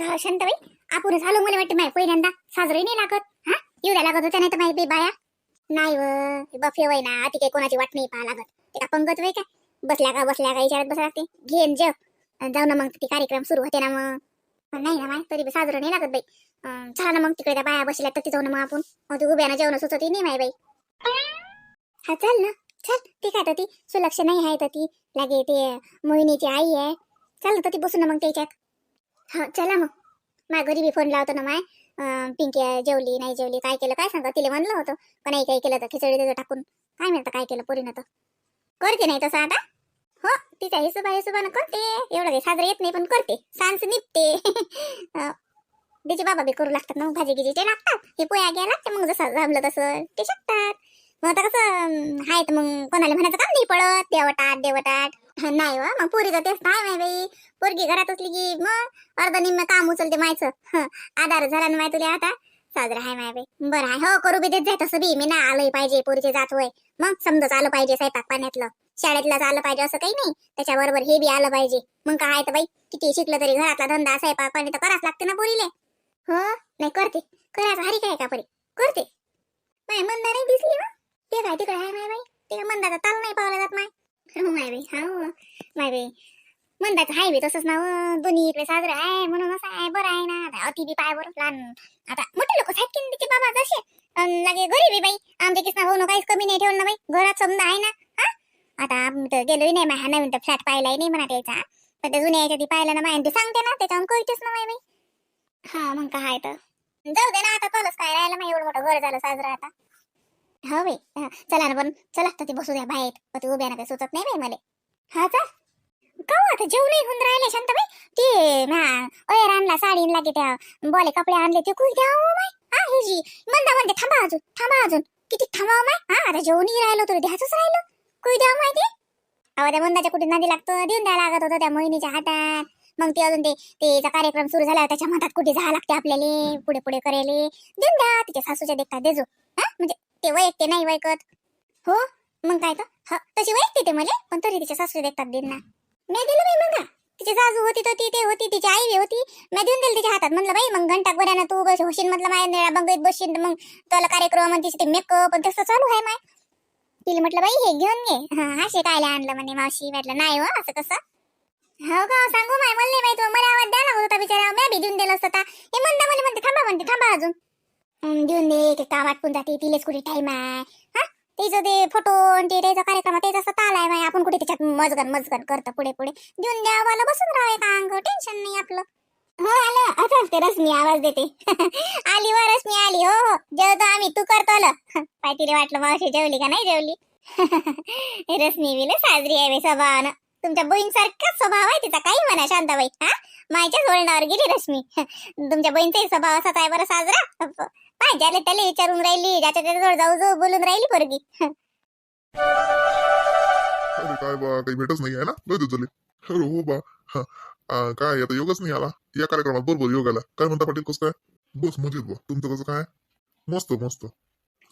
तर शांताबाई आपण झालो मला वाटतं माय पहिल्यांदा. साजरे नाही लागत हा? येऊ लागत होत्या नाही तर माहिती बाया. नाही व बफे वय ना ती काही कोणाची वाट नाही पाहा लागत. ते का पंगत वय का बसल्या का बसल्या का विचारत बसा लागते. घेन जेव जाऊ ना मग ते कार्यक्रम सुरू होते ना मग. पण नाही ना माय तरी बी साजरं नाही लागत बाई. चला ना मग तिकडे त्या बाया बसल्या तर ती जाऊ ना मग आपण. मग ते उभ्यानं जेवण सुचवते नाही माय बाई. हा चल ना. चल ती काय तर ती? सुलक्ष नाही आहे तर ती. लागे ते मोहिनीची आई आहे. चल ना तर ती बसू ना मग त्याच्यात. हा चला मग. माझ्या घरी बी फोन लावतो ना माय. पिंकी जेवली नाही जेवली काय केलं काय सांगा? तिला म्हणलं होतं. पण नाही काही केलं तर खिचडी देतो टाकून. काय म्हणतं काय केलं पोरीनं तर. करते नाही तसं आता. हो तिच्या हिशोबा हिशोबानं करते. एवढं काही साजरं येत नाही पण करते. सांस निघते तिचे बाबा बी करू लागतात मग भाजी गिजी ते लागतात. हे पोया घ्या लागते मग जसं जमलं तसं ते शकतात. मग आता कसं अं, आहे तर मग कोणाला म्हणायचं काम नाही पडत. देवटाट देवटाट नाही वा मग पोरीचं तेच काय माय बाई. पोरगी घरात असली की मग अर्ध निम्म काम उचलते मायचं. आधार झाला ना माय तुला आता. साजरा आहे माय बाई. बरं आहे हो करू बी देत जाय तसं बी. मी ना आलंय पाहिजे पोरीचे जात होय. मग समजत आलं पाहिजे स्वयंपाक पाण्यातलं. शाळेतलं आलं पाहिजे असं काही नाही. त्याच्याबरोबर हे बी आलं पाहिजे. मग काय आहे तर बाई किती शिकलं तरी घरातला धंदा स्वयंपाक पाणी तर करावंच लागते ना पोरीले. हो? नाही करते. करायचं हरी काय का परी? करते. माय मंदा नाही दिसली ना. ते काय तिकडे आहे माय बाई. ते मंदाचा ताल नाही पावला जात माय. हो माय बाई. हा. माय बाई. मंदाचं आहे बी तसंच ना. दोन्ही इकडे साजरं आहे म्हणून असं आहे बरं आहे ना. आता अति बी पाय बरं लहान. आता मोठे लोक आहेत की तिचे बाबा जसे? लगे घरी बी बाई. आमच्या किसना भाऊ काहीच कमी नाही ठेवलं ना बाई. घरात समजा आहे ना हा? आता आम्ही तर गेलोही नाही हा नवीन तर फ्लॅट पाहिलाही नाही म्हणा त्याचा. पण त्या जुन्या याच्या ती पाहिला ना माय ते सांगते ना त्याच्यावर कळतेच ना माय बाई. हा मग काय तर. जाऊ दे ना आता चलच काय राहिलं नाही एवढं मोठं घर झालं साजरं आता. हो चला ना पण चला तर ते बसू द्या बाहेर. पण उभ्या ना काही सुचत नाही बाई मला. हा चल. का आता जेवणही होऊन राहिले शांताबाई? ते ना अयर आणला साडी लागे त्या बोले कपडे आणले ते कुठे द्या हो माय हा हे जी म्हणता म्हणते थांबा अजून थांबा अजून. किती थांबा हो, माय. हा आता जेवणही राहिलो तर द्यायचंच राहिलं. कुठे द्या हो, माहिती अहो त्या मंदाच्या कुठे नादी लागतं देऊन द्या लागत होतं त्या मोहिनीच्या हातात. मग ते अजून ते कार्यक्रम सुरू झाला त्याच्या मधात कुठे जावं लागते आपल्याला पुढे पुढे करायले देऊन द्या तिच्या सासूच्या देखता देजो. हा म्हणजे ते वैयक्ते नाही वैकत हो? मग काय तर? तशी वैयक्ते ते मला? पण तरी तिच्या सासू देखतात देईन ना. मी दिलं बाई मग. तिची सासू होती तर ती ते होती तिची आई बी होती. मी देऊन दिली तिच्या हातात. म्हटलं बाई मग घंटा गोऱ्यानं तू बस होशील म्हटलं माय निळा बंगईत बसशील तर मग तुला कार्यक्रम आणि तिचे ते मेकअप आणि तसं चालू आहे माय. तिला म्हटलं बाई हे घेऊन घे हा असे कायला आणलं म्हणे मावशी म्हटलं नाही हो असं कसं हो का सांगू माय मला नाही तू मला आवाज ना होता बिचारा. मी बी देऊन दिलं असतं हे म्हणता मला म्हणते थांबा म्हणते थांबा अजून. देऊन दे ते काम आटपून जाते तिलेच कुठे टाइम आहे. हा? त्याचं ते फोटो आणि ते त्याचा कार्यक्रम त्याचा असं ताल आहे माय आपण कुठे त्याच्यात मजगन मजगन करतो पुढे पुढे. देऊन द्या मला बसून राहावे का अंग टेन्शन नाही आपलं. हो आलं. असं ते रश्मी आवाज देते. आली व रश्मी आली. हो हो. जेवतो आम्ही. तू करतो आलं. पाय तिला वाटलं मावशी जेवली का नाही जेवली? रश्मी विले साजरी आहे बाई स्वभावानं. तुमच्या बहीण सारखाच स्वभाव आहे तिचा काही म्हणा शांताबाई. हा? मायच्याच वळणावर गेली रश्मी. तुमच्या बहीणचाही स्वभाव असाच आहे बरं साजरा. पाय ज्याला त्याला विचारून राहिली ज्याच्या त्याच्याजवळ जाऊ जाऊ बोलून राहिली पोरगी. अरे काय बा काही भेटच नाही आहे ना? लय दिवस झाले. अरे हो बा. हा. आ, काय आता योगच नाही आला? या कार्यक्रमात बरोबर योग आला काय म्हणता पाटील कसं काय? बस मजेत बा. तुमचं कसं काय? मस्त मस्त.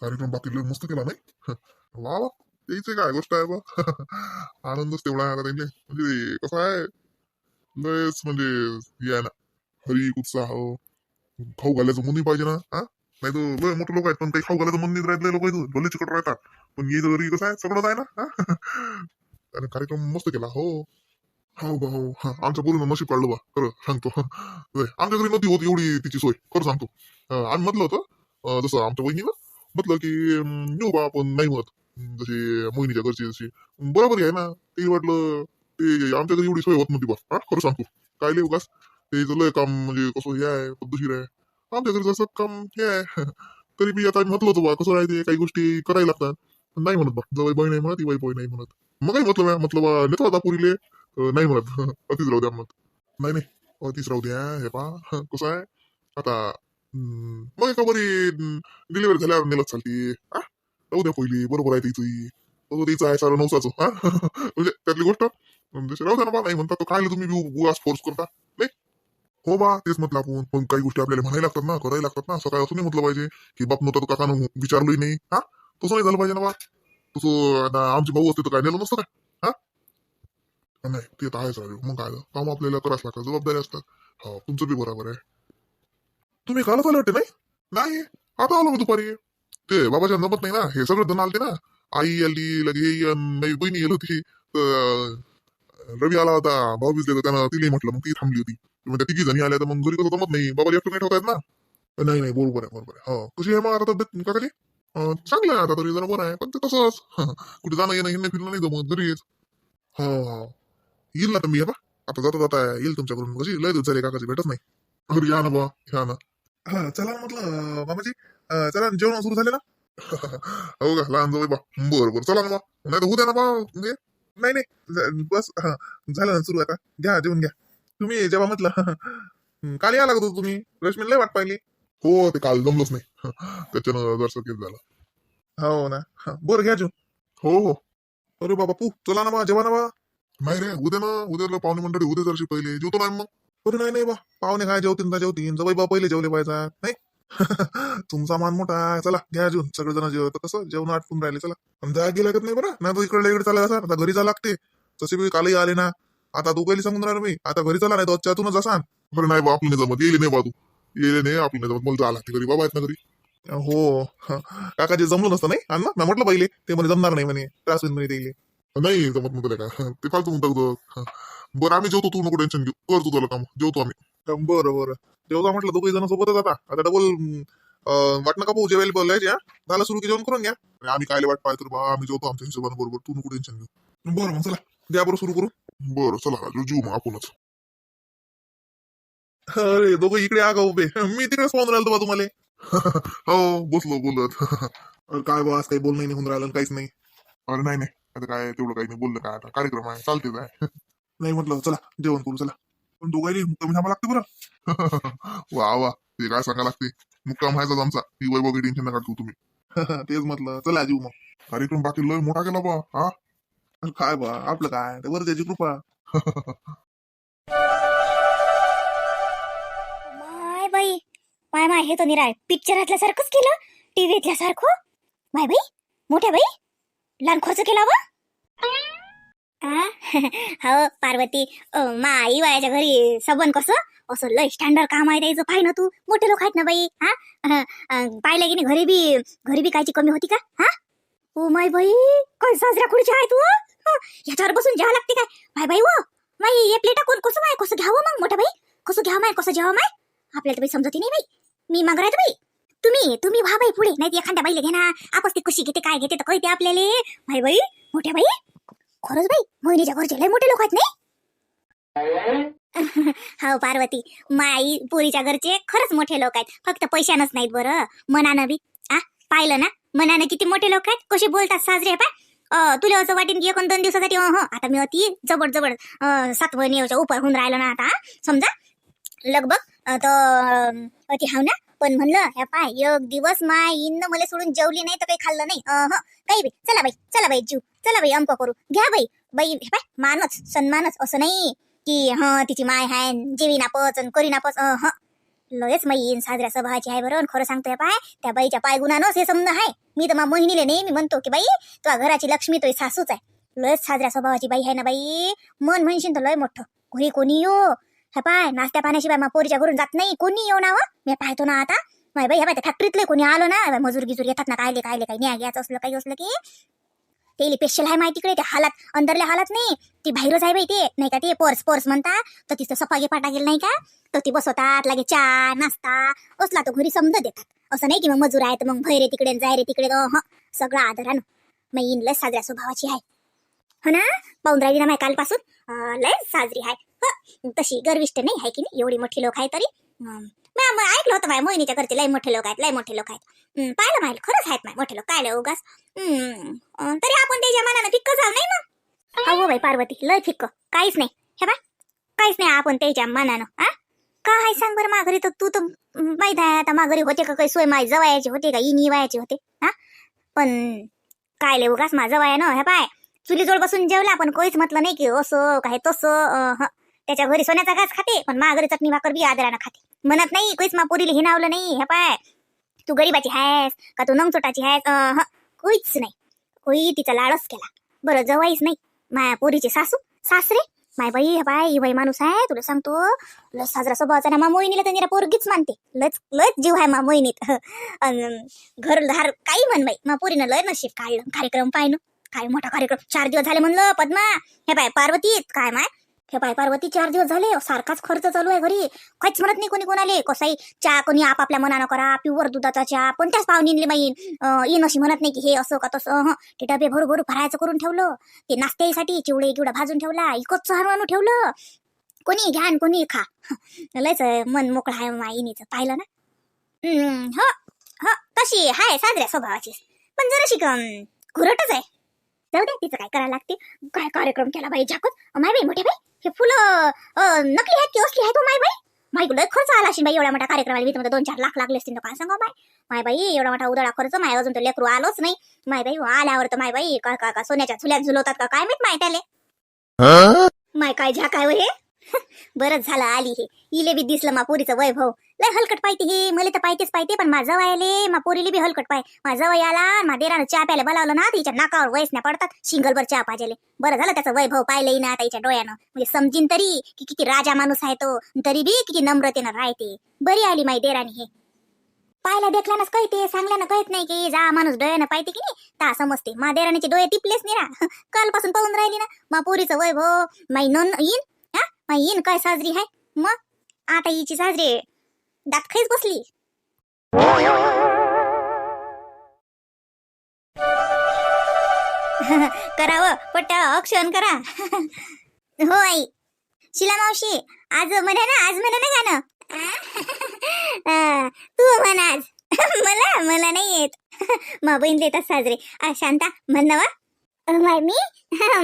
कार्यक्रम बाकी लय मस्त केला नाही? वा वा. त्याची काय गोष्ट आहे बा? आनंदच तेवढा आहे आता त्यांचे म्हणजे कसं आहे? लयच म्हणजे हे आहे ना. हरी उत्साह. खाऊ घालायचं मुनी पाहिजे ना? हा? नाही तर लय मोठे लोक आहेत पण काही खाऊ घालायचं मन नाही राहत लोक इथं भले चिकट राहतात. पण ये घरी कसं आहे सगळं आहे ना आणि कार्यक्रम मस्त केला हो. हो बा हो हा आमच्या पोरीनं नशीब काढलं बा. खरं सांगतो. आमच्या घरी नव्हती होती एवढी तिची सोय खरं सांगतो. आम्ही म्हटलं होतं जसं आमच्या बहिणीनं म्हटलं की येऊ बा आपण नाही म्हणत जशी मोहिनीच्या घरची जशी. बरोबर आहे ना ते वाटलं ते आमच्या घरी एवढी सोय होत नव्हती बा. हा खरं सांगतो. काय लिहू कास ते लय काम म्हणजे कसं हे आहे पद्धतशीर आहे. आमच्या घरी जसं काम हे आहे. तरी बी आता म्हटलं होतो बा कसं राहते काही गोष्टी करायला लागतात. नाही म्हणत बा जवळ बहीण नाही म्हणत वाई बहीण नाही म्हणत. मग काही म्हटलं म्या, म्हटलं बा नेतो आता पुरीले नाही म्हणत. अतिच राहू द्या म्हणत. नाही नाही. अतिच राहू द्या हे पा कसं आहे? आता मग एका बरी डिलिव्हरी झाल्यावर नेलच चालती. हा राहू द्या पहिली बरोबर आहे तिची. तो तिचं आहे सारं नवसाचं. हा? म्हणजे त्यातली गोष्ट. राहू द्या ना बा नाही म्हणता तो काय तुम्ही उगाच फोर्स करता? नाही? हो बा तेच म्हटलं आपण. पण काही गोष्टी आपल्याला म्हणायला लागतात ना करायला लागतात ना. असं काय असं नाही म्हटलं पाहिजे की बाप नव्हता तो काकानं विचारलंही नाही. हा? तसं नाही झालं पाहिजे ना बा. तसं आता आमचे भाऊ असते तर काय नेलं नसतं काय? हा? नाही ते तर आहेच आहे मग काय काम आपल्याला करावंच लागतात जबाबदारी असतात. हा तुमचं बी बरोबर आहे. तुम्ही कालच आले वाटते नाही? नाही. आता आलो मी दुपारी. ते बाबाच्या जमत नाही ना हे सगळं जण आलते ना. आई आली लगे नाही बहिणी गेली होती. तर रवी आला होता भाऊ बिजले तर त्यानं तिलाही म्हटलं मग ती थांबली होती. मग त्या तिघी जणी आल्या तर मग घरी कसं जमत नाही. बाबा एकटं नाही ठेवतायत ना. नाही नाही बरोबर आहे बरोबर आहे. हो. कशी आहे मग आता तब्येत? काकाची चांगलं आहे आता तरी जरा बरं आहे. पण ते तसंच. कुठे जाणं येणं हिंडणं फिरणं नाही जमत. घरी येत हो हो. येईल ना तुम्ही बा आता जाता जाता येईल तुमच्याकडून. कशी? लय दिवस झाले काकाची भेटच नाही. घरी या ना बा या ना. हा चला म्हटलं मामाजी चला जेवण सुरू झाले ना? हो का? लहान जाऊ बा बरं बरं. चला ना बा नाही तर होऊ द्या ना बा म्हणजे. नाही नाही. बस. हा. झालं ना सुरू आता घ्या जेवण घ्या. तुम्ही जेव्हा म्हटलं काल या लागत होतो तुम्ही रश्मीला लय वाट पाहिली. हो ते काल जमलंच नाही. त्याच्यानं जरसं केस झालं. हो ना. बरं घ्या जेवण हो हो. अरे बाबा पू चला ना बा जेवा ना बा. नाही रे उद्या ना उद्याला पाहुणे मंडळी उद्या जरशी पहिले. जेवतो नाही मग. अरे नाही नाही बा. पाहुणे काय जेवतीन तर जेवतीन जवळ बा पहिले जेवले पाहिजे. नाही? तुमचा मान मोठा आहे. चला घ्या जेवून सगळेजण जेवत कसं? जेवण आटपून राहिले. चला. पण जा गेला नाही बरं? नाही तर इकडे इकडे चालला आता घरी जा लागते. तसे बी कालही आले ना. आता तू पहिली सांगून राहिलो मी. आता घरी चला नाही तर त्यातूनच असान बरं नाही बा आपलं जमत येईल नाही बा तू. येईल नाही आपलं नाही जमत मला जा लागते घरी. बाबा आहेत ना घरी. हो. काकाजी जमलं नसतं नाही? अण्णा मी म्हटलं पहिले. ते म्हणे जमणार नाही म्हणे. त्रास होईल म्हणे ते नाही जमत म्हणतो का ते फालतू म्हणतो होतं. बरं आम्ही जेवतो. तू नको टेन्शन घेऊ. कर तू तुला काम. जेवतो आम्ही. बरं बरं. जेवतो म्हटलं दोघे जण सोबतच आता. आता डबल वाटणं का भाऊ जेवायला बोलायचे झालं सुरू की जेवण करून घ्या. आम्ही काय वाट पाहतो बा. आम्ही जेवतो आमच्या हिशोबाने बरोबर. तू नको टेन्शन घेऊ. बरं मग चला. द्या बरं सुरू करू बरं चला राजू जीव मग आपणच. अरे दोघं इकडे आगा उभे. मी तिकडेच पाहून राहिलो बा तुम्हाला. हो बसलो बोलत. अरे काय बा आज काही बोलणं नाही होऊन राहिलं काहीच नाही. अरे नाही नाही. आता काय तेवढं काही नाही बोललं काय आता? कार्यक्रम आहे चालते काय? नाही म्हटलं चला जेवण करू चला. पण दोघांनी मुक्कामी थांबा लागते बरं. वा वा. ते काय सांगा लागते? मुक्काम व्हायचाच आमचा. ही वैभव टेन्शन नका घेऊ तुम्ही. तेच म्हटलं चला जीव मग. कार्यक्रम बाकी लय मोठा केला बा हा? काय बा आपलं काय? ते वरच्याची कृपा. माय बाई माय माय हे तो निराळ पिक्चरातल्यासारखंच केलं टीव्हीतल्यासारखं माय बाई मोठ्या बाई लहान खर्च केला वा. हो पार्वती. अ, मा बायाच्या घरी सबन कसं असं लय स्टँडर्ड काम आहे त्याचं. पाय ना तू मोठे लोक आहेत ना बाई हा? अ, अ, पाहिलं की नाही घरी बी घरी बी कायची कमी होती का? हा? ओ माय बाई काय साजऱ्या खुर्ची आहे तू हं, याच्यावर बसून जेवा लागते काय? बाय बाई हो. माई हे प्लेटा कोण कसं माय? कसं घ्यावं मग मोठा बाई? कसं घ्यावं माय? कसं जेव्हा माय? आपल्याला तर बाई समजते नाही बाई. मी मग राहतो बाई. तुम्ही तुम्ही व्हा बाई पुढे. नाही एखाद्या बाईला घे ना आपस ती कशी घेते काय घेते तर कळते आपल्याला. माय बाई मोठ्या बाई. खरंच बाई मोहिनीच्या घरचे लय मोठे लोक आहेत नाही? हो पार्वती. माई पोरीच्या घरचे खरंच मोठे लोक आहेत. फक्त पैशानच नाहीत बरं. मनानं बी. आ पाहिलं ना? मनानं किती मोठे लोक आहेत? कसे बोलतात साजरे पाय. तुला असं वाटेन की एक दोन दिवसासाठी हो आता मी अति जबड जबड अं, येऊच्या उपर होऊन राहिलो ना आता समजा. लगभग तर अति हाव ना पण म्हणलं ह्या पाय एक दिवस माय इन मला सोडून जेवली नाही तर काही खाल्लं नाही. हो, काही बाई चला बाई चला बाई जीव. चला बाई अंक करू. घ्या बाई. बाई हे पाय मानच सन्मानच असं नाही की हा तिची माय हाय जेवी नापच आणि करी नापच अं, हं. लयच माई साजऱ्या स्वभावाची आहे बरं खरं सांगतोय पाय त्या बाईच्या पाय गुणानच हे समज आहे. मी तर मा मोहिनीले नेहमी म्हणतो की बाई तुझ्या घराची लक्ष्मी तो सासूच आहे. लयच साजऱ्या स्वभावाची बाई आहे ना बाई मन म्हणशील तर लय मोठं. घरी कोणी येऊ हे पाय नाश्त्या पाण्याशिवाय मा पोरीच्या घरून जात नाही कोणी येऊ ना व? मी पाहतो ना आता. माय बाई ह्या बाय फॅक्टरीतले कोणी आलो ना? मजूर गिजूर येतात ना कायले कायले काही न्याय घ्यायचं असलं काही असलं की. ते स्पेशल आहे माहिती तिकडे ते हालात अंदरल्या हालात नाही. ती बाहेरच आहे बाई ते नाही का ते पोर्स पोर्स म्हणतात तर तिथं सफागे पाटा गेलं नाही का? तर ती बसवतात लागे चहा नाश्ता असला तो घरी समजा देतात. असं नाही की मग मजूर आहेत तर मग भैरे तिकडे जाय रे तिकडे हं सगळं आदरानं. मग इन लय साजऱ्या स्वभावाची आहे. हो ना? पाहून राहिली ना माय कालपासून लय साजरी आहे. तशी गर्विष्ट नाही आहे की नाही? एवढी मोठी लोक आहे तरी. ऐकलं होतं माय मोहिनीच्या घरचे लय मोठे लोक आहेत लय मोठे लोक आहेत. पाहिलं माहिती खरंच आहेत माय मोठे लोक. काय लय उगाच. तरी आपण त्याच्या मनानं फिक्क जाऊ नाही ना अहो बाई पार्वती लय फिक्क. काहीच नाही. हे बा काहीच नाही आपण त्याच्या मनानं हा? काय सांग बरं माघारी? तर तू तर माहीत माहीत आहे आता माघारी होते का काही? सोय माय जवायचे होते का? इनी वयाचे होते हा? पण काय लय उगाच माझं वाया ना हे पाय. चुलीजवळ बसून जेवला पण कोणीच म्हटलं नाही की असं काय तसं त्याच्या घरी सोन्याचा घास खाते पण मा घरी चटणी भाकर बी आदरानं खाते. म्हणत नाही कोणीच मा पोरीला हिनावलं नाही हे पाय. तू गरीबाची आहेस का तू नंगचोटाची आहेस अं, काहीच नाही. कोई तिचा लाडच केला. बरं जवाईच नाही. माया पोरीचे सासू सासरे माय बाई हे बाय ही बाई माणूस आहे तुला सांगतो. तुला साजरा स्वभावाचा ना मा मोहिनीला तर निरा पोरगीच मानते. लच लच जीव आहे मा मोहिनीत अन घर धार काही म्हण बाई. मा पोरीनं लय नशीब काढलं. कार्यक्रम पाहिलं. काय मोठा कार्यक्रम. चार दिवस झाले म्हणलं पद्मा. हे बाय पार्वती काय माय? हे बाय पार्वती चार दिवस झाले सारखाच खर्च चालू आहे घरी. काहीच म्हणत नाही कोणी कोणाले. कसाही चहा कोणी आपापल्या मनानं करा प्युअर दुधाचा चहा. पण त्याच पाहुणींले माई येईन अशी म्हणत नाही की हे असं का तसं. हं. ते डबे भरू भरू भरायचं करून ठेवलं. ते नाश्त्यासाठी चिवडे गिवडा भाजून ठेवला. इकतचं हरवून आणून ठेवलं. कोणी घ्या कोणी खा. लयच मन मोकळं आहे माईनीचं पाहिलं ना? हम्म, हो हो तशी हाय साजऱ्या स्वभावाची पण जरा शिकम घुरटच आहे. जाऊ दे तिचं काय करायला लागते? काय कार्यक्रम केला बाई झाकत माय बाई मोठे बाई हे फुलं नकली आहेत की असली आहेत हो माय बाई? माय लय खर्च आला असेल बाई एवढ्या मोठ्या कार्यक्रमाला. मी तुम्हाला दोन चार लाख लागले असतील काय सांगा माय. माय बाई एवढा मोठा उदळा खर्च माय अजून तर लेकरू आलोच नाही. माय बाई आल्यावर तर माय बाई का का का सोन्याच्या झुल्यात झुलवतात का? काय माहीत माय त्याले? माय काय झा काय हो हे? बरंच झालं आली हे. इले बी दिसलं मा पोरीचं वैभव लय हलकट पाहिजे हे. मला तर पाहिजेच पाहिजे पण माझं वयाले मा पोरीले बी हलकट पाय. माझं वय आला मा देरानं चहा प्यायला बोलावलं ना तिच्या नाकावर वयसण्या पडतात. शिंगलभर चहा पाहिजे बरं झालं त्याचं वैभव पाहिलंही ना तिच्या डोळ्यानं. म्हणजे समजीन तरी की किती राजा माणूस आहे तो तरी बी किती नम्रतेनं राहते. बरी आली माई देराणी हे. पाहायला देखल्यानंच कळते सांगल्यानं कळत नाही की जा माणूस डोळ्यानं पाहिजे की नाही. ता समजते. मा देराणीचे डोळे टिपलेच नाही ना. कालपासून पाहून राहिली ना. मा पोरीचं वैभव माई नन येईन येईन काय साजरी आहे मग? आता हिची साजरी दात खाईच बसली करावं पट्टा अक्षण करा. हो आई शिला मावशी आज म्हणा ना आज म्हणा ना गाणं. तू म्हण आज. मला मला नाही येत. मा बहीण देतात साजरे. शांता म्हण ना वा. माय मी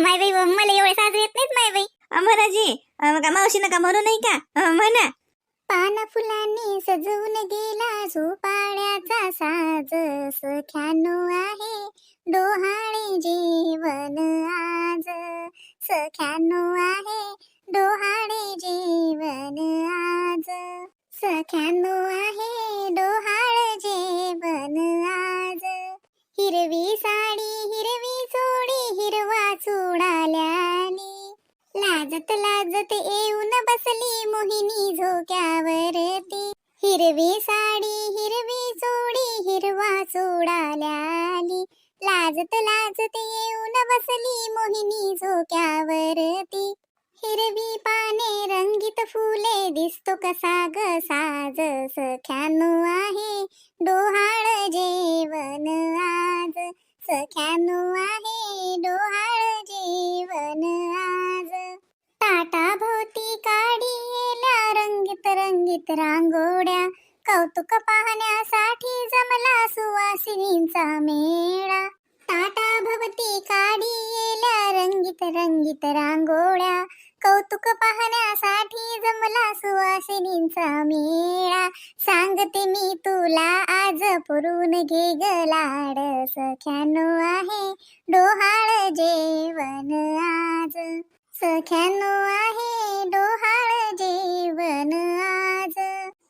माय बाई मला एवढे साजरे येत नाहीत माय बाई अमराजी मग मावशी नका म्हणू नाही का? म्हणा. पाना फुलांनी सजवून गेला झोपाळ्याचा साज. सख्यानो आहे डोहाळे जेवण आज. सख्यानो आहे डोहाळे जेवण आज. सख्यानो आहे डोहाळ जेवण लाजत लाजत येऊन बसली मोहिनी झोक्यावरती हिरवी साडी हिरवी चोडी हिरवा चोडाल्याली लाजत लाजत येऊन बसली मोहिनी झोक्यावरती हिरवी पाने रंगीत फुले दिसतो कसा ग साज सख्यानो आहे. डोहाळ जेवण आज सख्यानो आहे. ताटा भोवती काढीला रंगीत रंगीत रांगोड्या कौतुक पाहण्यासाठी जमला सुवासिनींचा मेळा. ताटा भोवती काढीला रंगीत रंगीत रांगोळ्या. कौतुक पाहण्यासाठी जमला सुवासिनींचा मेळा. सांगते मी तुला आज पुरून घे गलाड सख्यानो आहे. डोहाळ जेवण आज. सख्यानो आहे डोहाळ जेवण आज.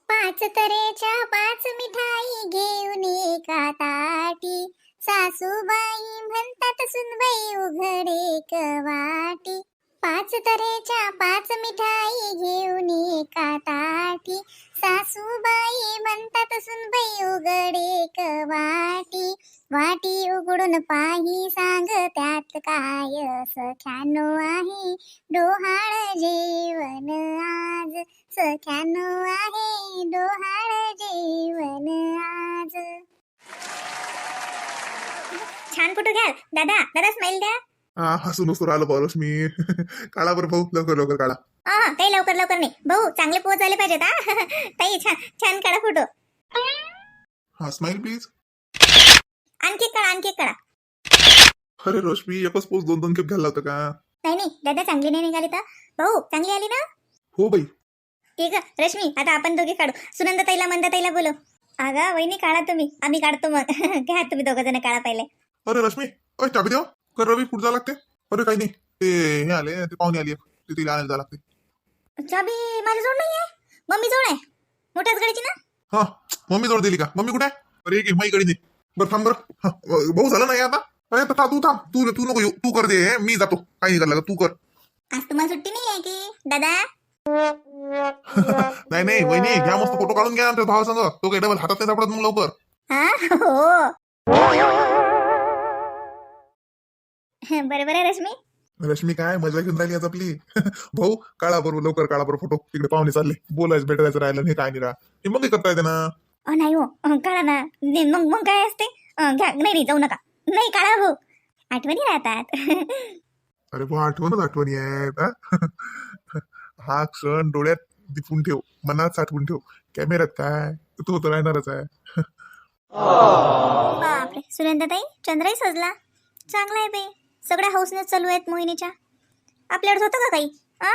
पाच तऱ्हेच्या पाच मिठाई घेऊन एका ताटी. सासूबाई म्हणतात सुनबाई उघडे कवाटी पाच तऱ्हेच्या पाच मिठाई घेऊन एका ताटी. सासूबाई म्हणतात सुनबाई उघडे कवाटी वाटी. उघडून पाही सांग त्यात काय सख्यानो आहे? डोहाळ जेवण आज. सख्यानो आहे डोहाळ जेवण आज. छान फोटो घ्याल दादा दादा स्माईल द्या. हसून नुसतं राहिलं बरं मी काढा बरं भाऊ लवकर लवकर काढा. हा काही लवकर लवकर नाही. भाऊ चांगले पोच झाले पाहिजेत हा. ताई छान छान काढा फोटो. हा स्माइल प्लीज आणखी काढा आणखी काढा. अरे रश्मी एकच पोस्ट दोन दोन खेप घ्यायला होतं का? नाही नाही दादा चांगली नाही निघाली तर. भाऊ चांगली आली ना? हो बाई. ठीक आहे रश्मी आता आपण दोघे काढू. सुनंदा ताईला मंदा ताईला बोलो अगा वहिनी काढा तुम्ही. आम्ही काढतो मग. घ्या तुम्ही दोघं जण काढा पहिले. अरे रश्मी अय चाबी देव. कर रवी कुठं जावं लागते अरे काही नाही. ते हे आले ते पाहुणे आली. ते तिला आणायला जावं लागते चाबी माझ्याजवळ नाही आहे मम्मी जवळ आहे. मोठ्याच गाडीची ना? हा मम्मी जोड दिली का? मम्मी कुठे आहे? अरे एक माई कडे दे बरं थांब बरं. हा, भाऊ झालं नाही आता? अरे आता तू थांब. तू तू नको येऊ. तू कर दे मी जातो. काही नाही करायला तू कर. आज तुम्हाला सुट्टी नाही आहे की दादा? नाही नाही वहिनी घ्या मस्त फोटो काढून घ्या आमच्या भावा संग तो काही डबल हातात नाही सापडत मग लवकर. हा हो. बरं बरं रश्मी? रश्मी काय? मजा घेऊन राहिली आज आपली. भाऊ काळा बरोबर लवकर काळा बरोबर फोटो तिकडे पाहुणे चालले. बोलायचं भेटायचं राहिलं हे काय नाही राहा हे मग करता येते ना अ, नाही हो. अ, काढा ना. नाही, मग मग काय असते? अ, घ्या. नाही नाही जाऊ नका. नाही काढा हो आठवणी राहतात. अरे भाऊ आठवणच आठवणी आहेत हा? हा क्षण डोळ्यात दिपून ठेव. मनात साठवून ठेव. कॅमेऱ्यात काय? तो तर राहणारच आहे. बापरे. सुरेंद्रताई चंद्रही सजला. चांगला आहे बाई. सगळ्या हाऊसनेच चालू आहेत मोहिनीच्या. आपल्याकडे होतं का काही? आ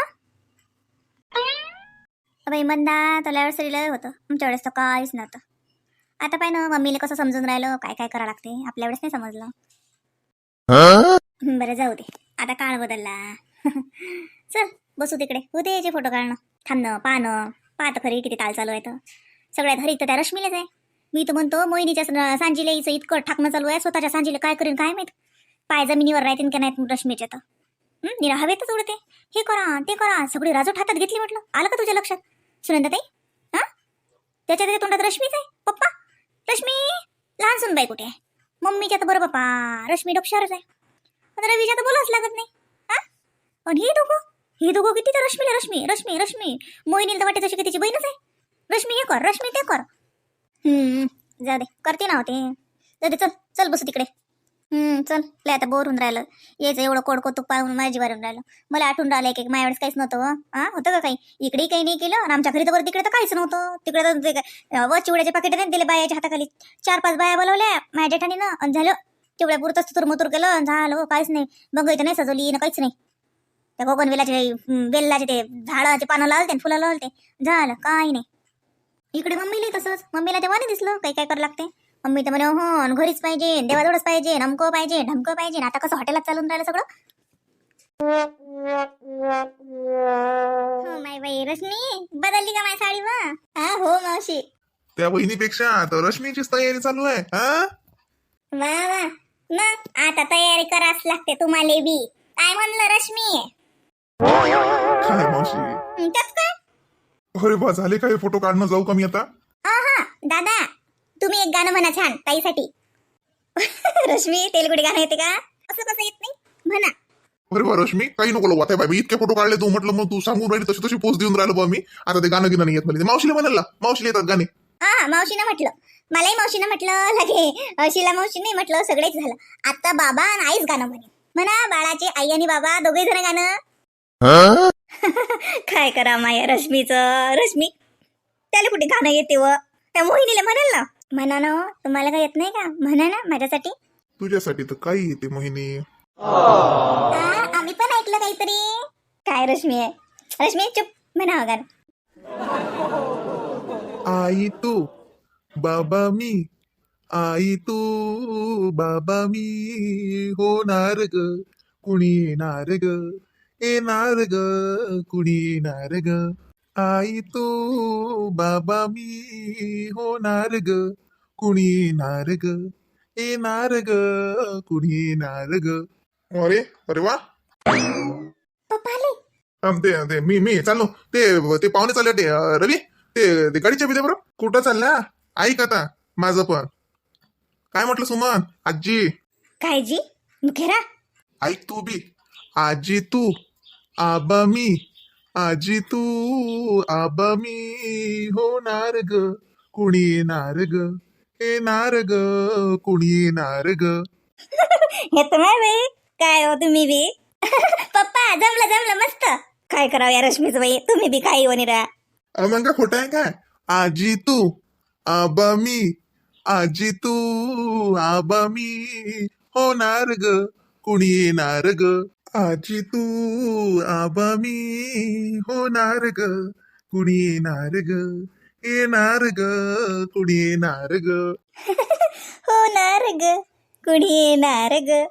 बाई मंदा तुला वेळेस होतं. आमच्या वेळेस तर काहीच नव्हतं. आता पाय ना मम्मीला कसं समजून राहिलं काय काय करावं लागते आपल्या वेळेस नाही समजलं. बरं जाऊ दे. आता काळ बदलला. चल बसू तिकडे. होते याचे फोटो काढणं. थांबणं पाहणं. पाहत खरी किती ताल चालू आहे तर. सगळ्यात हरी तर त्या रश्मीलाच आहे. मी तर म्हणतो मोहिनीच्या सांजीला हिचं इतकं ठाकणं चालू आहे. स्वतःच्या सांजीला काय करीन काय माहीत? पाय जमिनीवर राहतील का नाहीत रश्मीच्या तर? निरा हवेतच उडते. हे करा ते करा. सगळी राजू हातात घेतली म्हटलं. आलं का तुझ्या लक्षात? सुनंदाताई? हा? त्याच्या त्याच्या तोंडात रश्मीच आहे? पप्पा? रश्मी? लहान सुनबाई कुठे आहे? मम्मीच्या तर बरं पप्पा. रश्मी डोक्षारच आहे. आता रवीच्या तर बोलाच लागत नाही. हा? पण हे दोघं? हे दोघं किती तर रश्मीला रश्मी रश्मी रश्मी. मोहिनीला तर वाटते तशी की तिची बहीणच आहे. रश्मी हे कर रश्मी ते कर. हम्म जाऊ दे. करते ना होते जाऊ दे चल चल बसू तिकडे. हम्म चल. लय आता बोर होऊन राहिलं. यायचं एवढं कोड कौतुक पाहून माझी वारून राहिलं. मला आठवून राहिलं एक माझ्या वेळेस काहीच नव्हतं हा. होतं का काही? इकडेही काही नाही केलं आणि आमच्या घरी तर तिकडे तर काहीच नव्हतं. तिकडे तर ते काय, व चिवड्याचे पाकिट नाही दिले बायाच्या हाताखाली? चार पाच बाया बोलवल्या माझ्या जेठानीनं आणि झालं. चिवड्या पुरतच तुरमुतूर केलं आणि झालं हो, काहीच नाही. बघ इथं नाही सजवली ना काहीच नाही. त्या कोकण वेलाचे ते झाडाचे पानं आणि फुलं लावलते झालं काही नाही. इकडे मम्मीला तसंच. मम्मीला तेव्हा नाही दिसलं काही काय करावं लागते. मम्मी तर म्हणे हो अन घरीच पाहिजे देवाजवळच पाहिजे नमकं पाहिजे ढमकं पाहिजे. आता कसं हॉटेलात चालून राहिलं सगळं? हो माय बाई रश्मी बदलली का माझी साडी वा हा हो मावशी. त्या बहिणीपेक्षा तर रश्मीचीच तयारी चालू आहे हा? वा वा. मग आता तयारी करावंच लागते तुम्हाला बी. काय म्हणलं रश्मी? काय मावशी? हं, त्यात काय? अरे बा झाले काय फोटो काढणं जाऊ का मी आता? आहा दादा तुम्ही एक गाणं म्हणा छान ताईसाठी. रश्मी तेलगुडी गाणं येते का? असं कसं येत नाही? म्हणा. अरे रश्मी काही नको आता बाई इतके फोटो काढले तू म्हटलं मग तू सांगून राहिली तशी तशी पोस्ट देऊन राहिलो बा मी. आता ते गाणं गिणं नाही येत मला मावशीला म्हणाला मावशीला येतात गाणे. हा मावशीनं म्हटलं. मलाही मावशीनं म्हटलं लगे. अशीला मावशी नाही म्हटलं सगळेच झालं. आता बाबा आणि आईच गाणं म्हणे. म्हणा बाळाचे आई आणि बाबा दोघे जण गाणं. काय करा माया रश्मीचं? रश्मी त्याला कुठे गाणं येते व? त्या मोहिनीला म्हणाल ना. म्हणा ना हो, तुम्हाला काय येत नाही का? म्हणा ना माझ्यासाठी. तुझ्यासाठी तर काही येते मोहिनी. हा, आम्ही पण ऐकलं काहीतरी. काय रश्मी आहे? रश्मी चुप म्हणा गाणं आई तू बाबा मी. आई तू बाबा मी. होणार ग कुणी येणार ग? येणार ग कुणी येणार ग? आई तू बाबा मी होणार ग कुणी येणार ग? येणार ग कुणी येणार ग? अरे अरे वा! पप्पा आले. अम, ते ते मी मी चाललो. ते ते पाहुणे चालले ते अं, रवी. ते ते गाडीच्या बिले बरं. कुठं चालला? ऐक आता माझं पण. काय म्हटलं सुमन? आजी. काय जी मुखेरा. ऐक तू बी. आजी तू आबा मी. आजी तू आबा मी होणार ग. कुणी येणार ग? येणार ग. कुणी येणार ग? हे बाई. काय हो तुम्ही बी? पप्पा जमलं जमलं मस्त. काय करावं या रश्मीचं बाई? तुम्ही बी काही होणी रा अ, मग काय खोटं आहे काय? आजी तू आबा मी. आजी तू आबा मी. होणार ग. कुणी येणार ग? आजी तू आबा मी होणार ग कुणी येणार ग? येणार ग कुणी येणार ग? होणार ग कुणी येणार ग?